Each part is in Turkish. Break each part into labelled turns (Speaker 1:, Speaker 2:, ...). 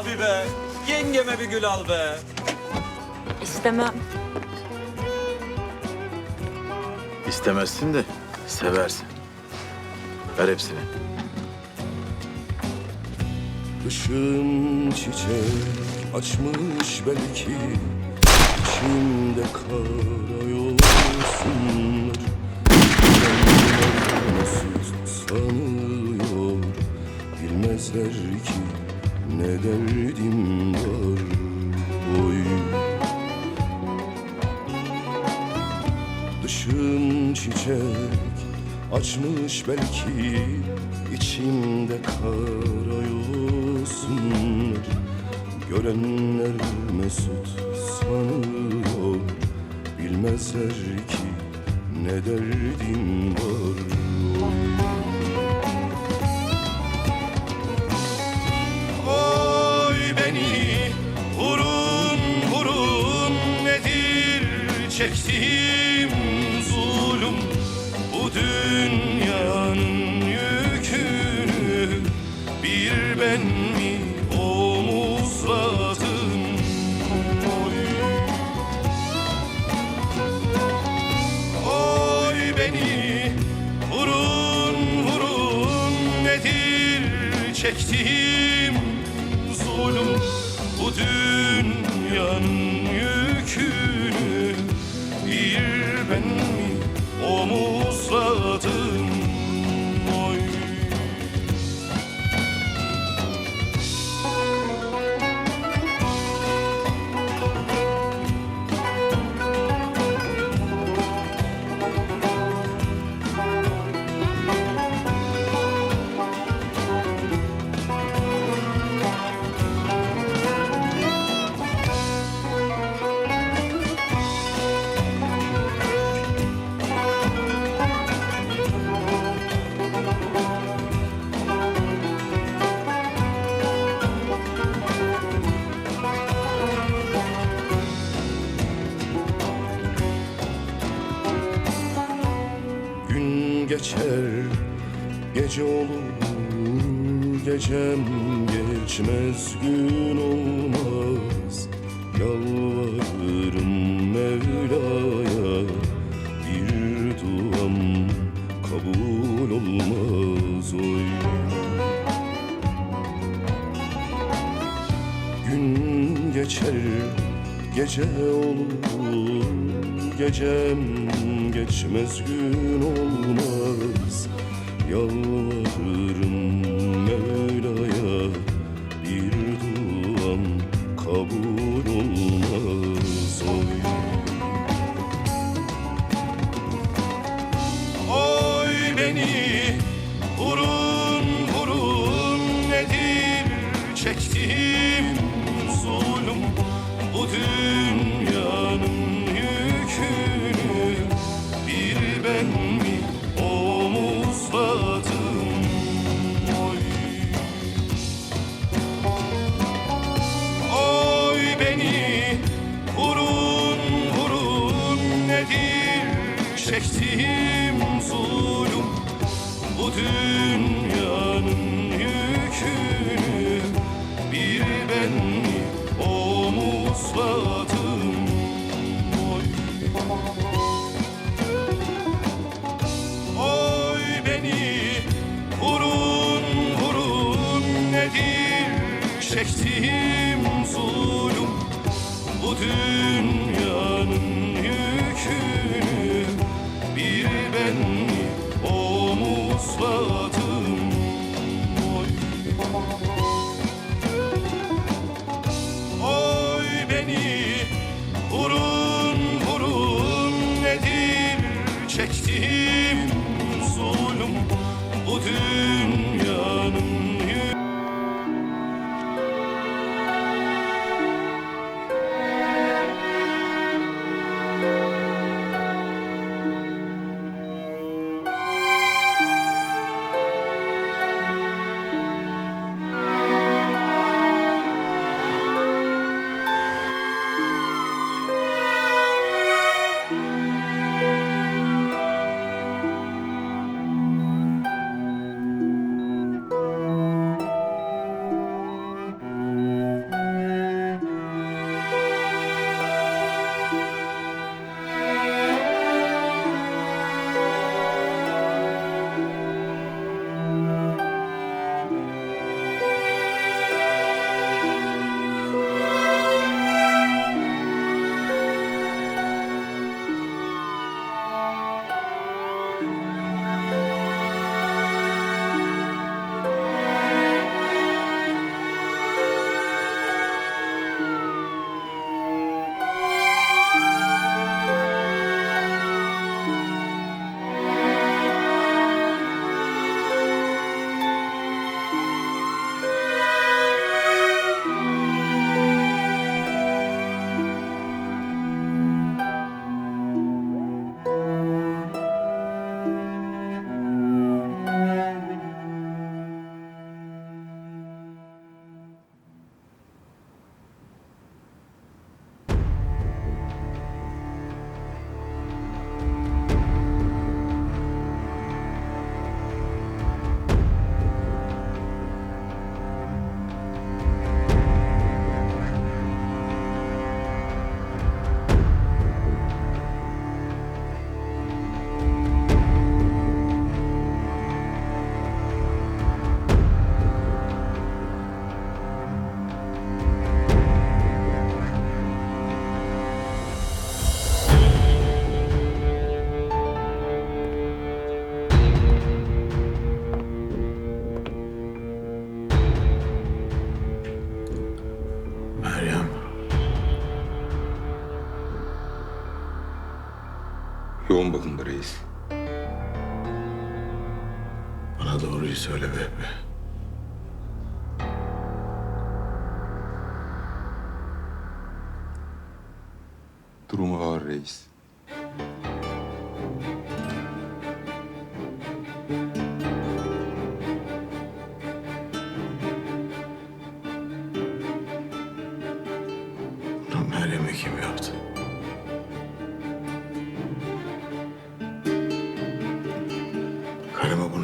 Speaker 1: Abi be, yengeme bir gül al be.
Speaker 2: İstemem.
Speaker 3: İstemezsin de seversin. Ver hepsini.
Speaker 4: Işığın çiçek açmış belki içimde kara yosunlar Nasıl sanıyor Bilmezler ki derdim var Oy. Dışın çiçek açmış belki içimde kara yosunlar Görenler mesut sanıyor Bilmezler ki ne derdim var Oy çektiğim zulüm Bu dünyanın yükünü. Bir ben mi omuzladım Oy, Oy beni vurun vurun nedir çektiğim zulüm Bu dünyanın omuzladım geçer, gece olur, gecem geçmez, gün olmaz. Yalvarırım Mevla'ya, bir duam kabul olmaz oy. Gün geçer, gece olur, gecem geçmez gün olmaz. Yalvarırım çektiğim çektiğim zulüm? Bu dünyanın
Speaker 5: Yoğun bakımda reis.
Speaker 4: Bana doğruyu söyle Vehbi.
Speaker 5: Durumu ağır reis.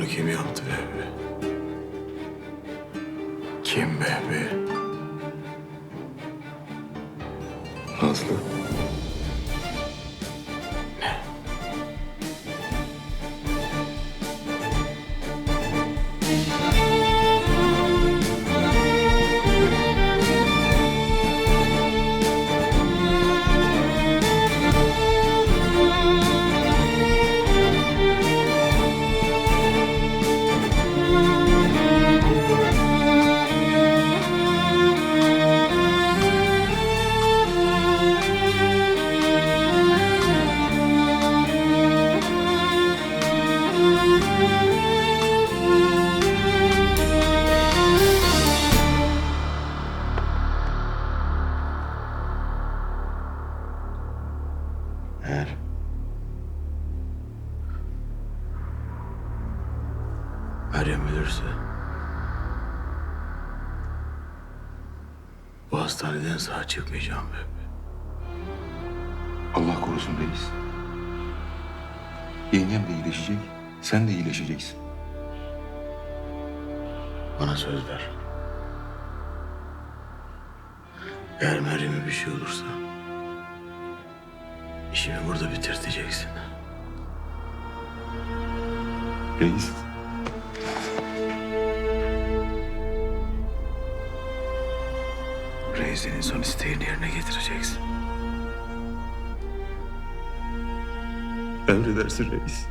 Speaker 4: Kim yaptı Vehbi? Kim Vehbi?
Speaker 5: Nazlı. Yengem de iyileşecek. Sen de iyileşeceksin.
Speaker 4: Bana söz ver. Eğer Meryem'e bir şey olursa işimi burada bitirteceksin.
Speaker 5: Reis.
Speaker 4: Reis'in son isteğini yerine getireceksin.
Speaker 5: Emredersin reis.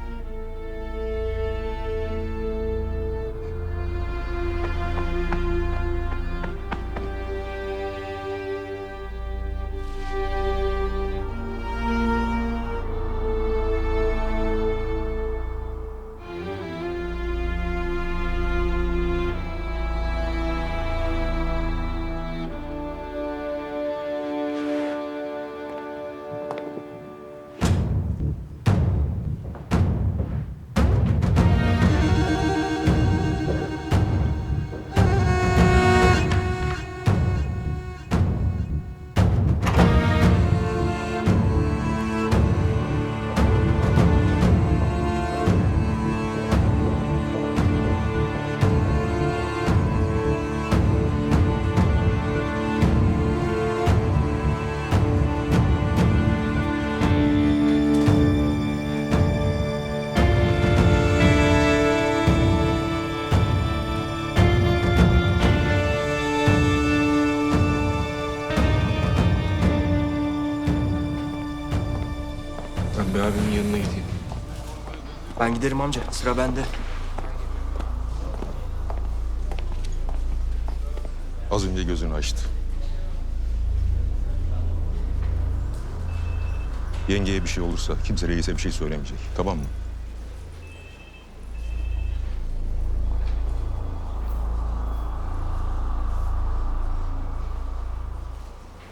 Speaker 5: Ben
Speaker 6: giderim amca. Sıra bende.
Speaker 5: Az önce gözünü açtı. Yengeye bir şey olursa kimse reise bir şey söylemeyecek. Tamam mı?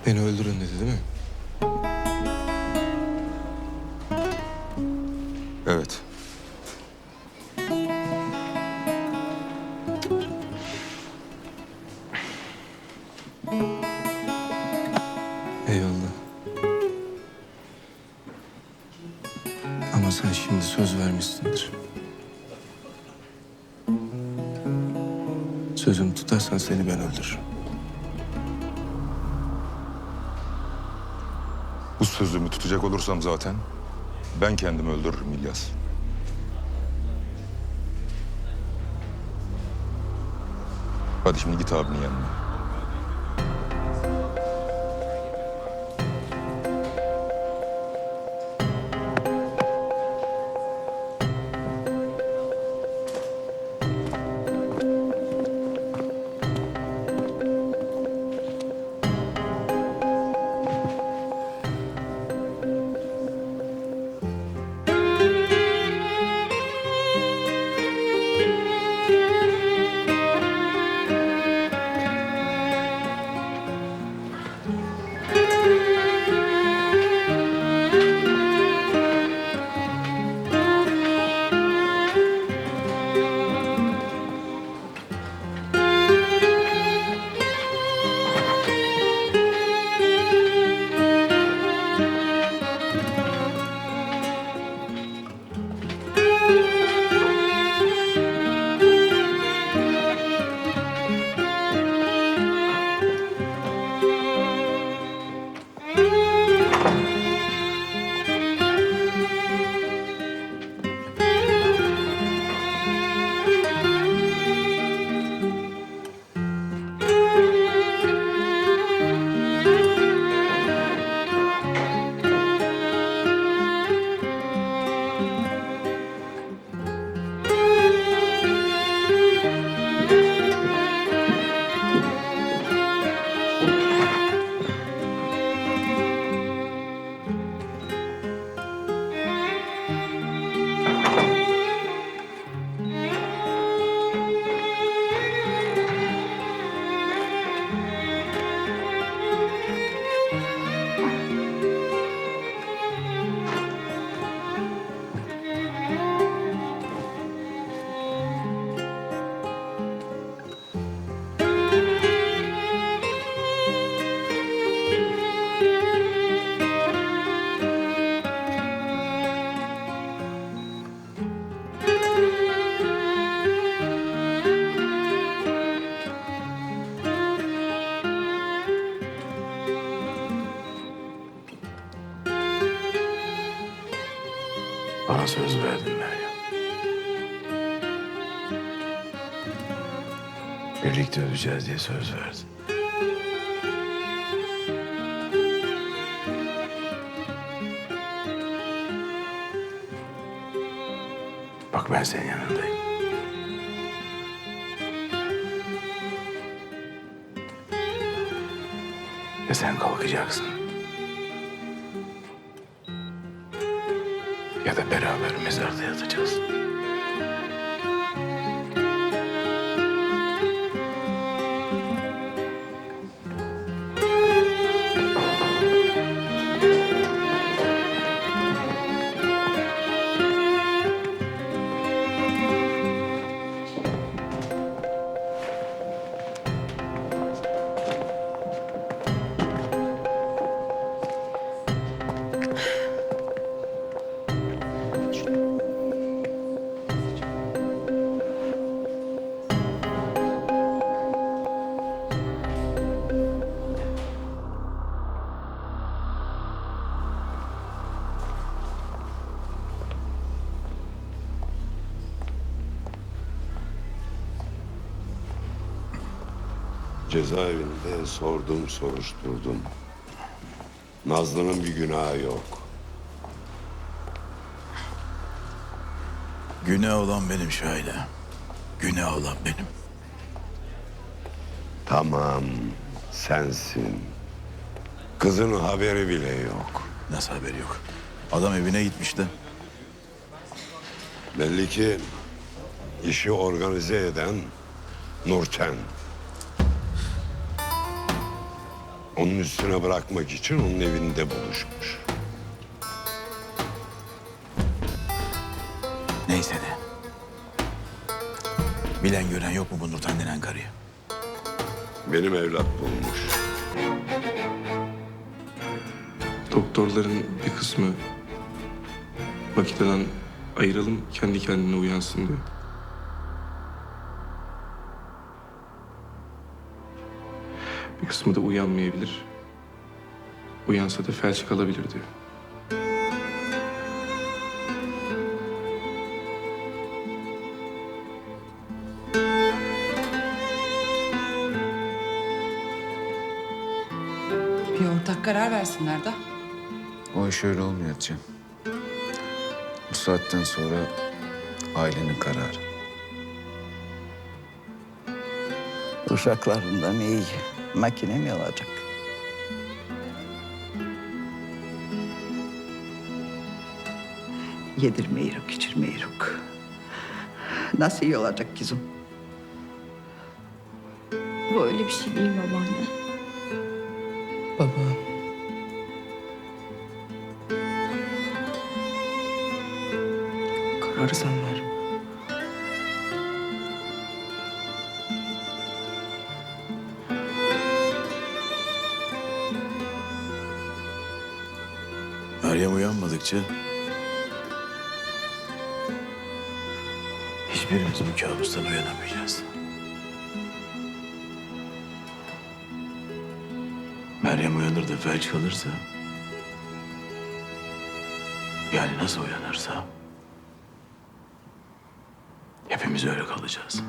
Speaker 5: Beni öldürün dedi değil mi?
Speaker 7: Sözümü tutarsan seni ben öldürürüm.
Speaker 5: Bu sözümü tutacak olursam zaten ben kendimi öldürürüm İlyas. Hadi şimdi git abinin yanına.
Speaker 4: Bana söz verdin Meryem. Birlikte öleceğiz diye söz verdin. Bak ben senin yanındayım. Ve sen kalkacaksın. Ya da beraber mezarda yatacağız.
Speaker 8: Cezaevinde sordum, soruşturdum. Nazlı'nın bir günahı yok.
Speaker 4: Günah olan benim Şahide. Günah olan benim.
Speaker 8: Tamam, sensin. Kızın haberi bile yok.
Speaker 4: Nasıl haberi yok? Adam evine gitmişti.
Speaker 8: Belli ki işi organize eden Nurten. Onun üstüne bırakmak için onun evinde buluşmuş.
Speaker 4: Neyse de. Bilen gören yok mu bu Nurten denen karıyı?
Speaker 8: Benim evlat bulmuş.
Speaker 7: Doktorların bir kısmı makineden ayıralım kendi kendine uyansın diyor. Kısmı da uyanmayabilir. Uyansa da felç kalabilir diyor.
Speaker 9: Bir ortak karar versinler de.
Speaker 10: O iş öyle olmuyor Hatice'm. Bu saatten sonra ailenin kararı.
Speaker 11: Uşaklarından iyi makine mi olacak? Yedirmeyiruk, içirmeyiruk. Nasıl iyi olacak kızım?
Speaker 2: Bu öyle bir şey değil babaanne.
Speaker 6: Baba. Kararı sen
Speaker 4: uyanmadıkça... Hiçbirimiz bu kabustan uyanamayacağız. Meryem uyanır da felç kalırsa... Yani nasıl uyanırsa... Hepimiz öyle kalacağız.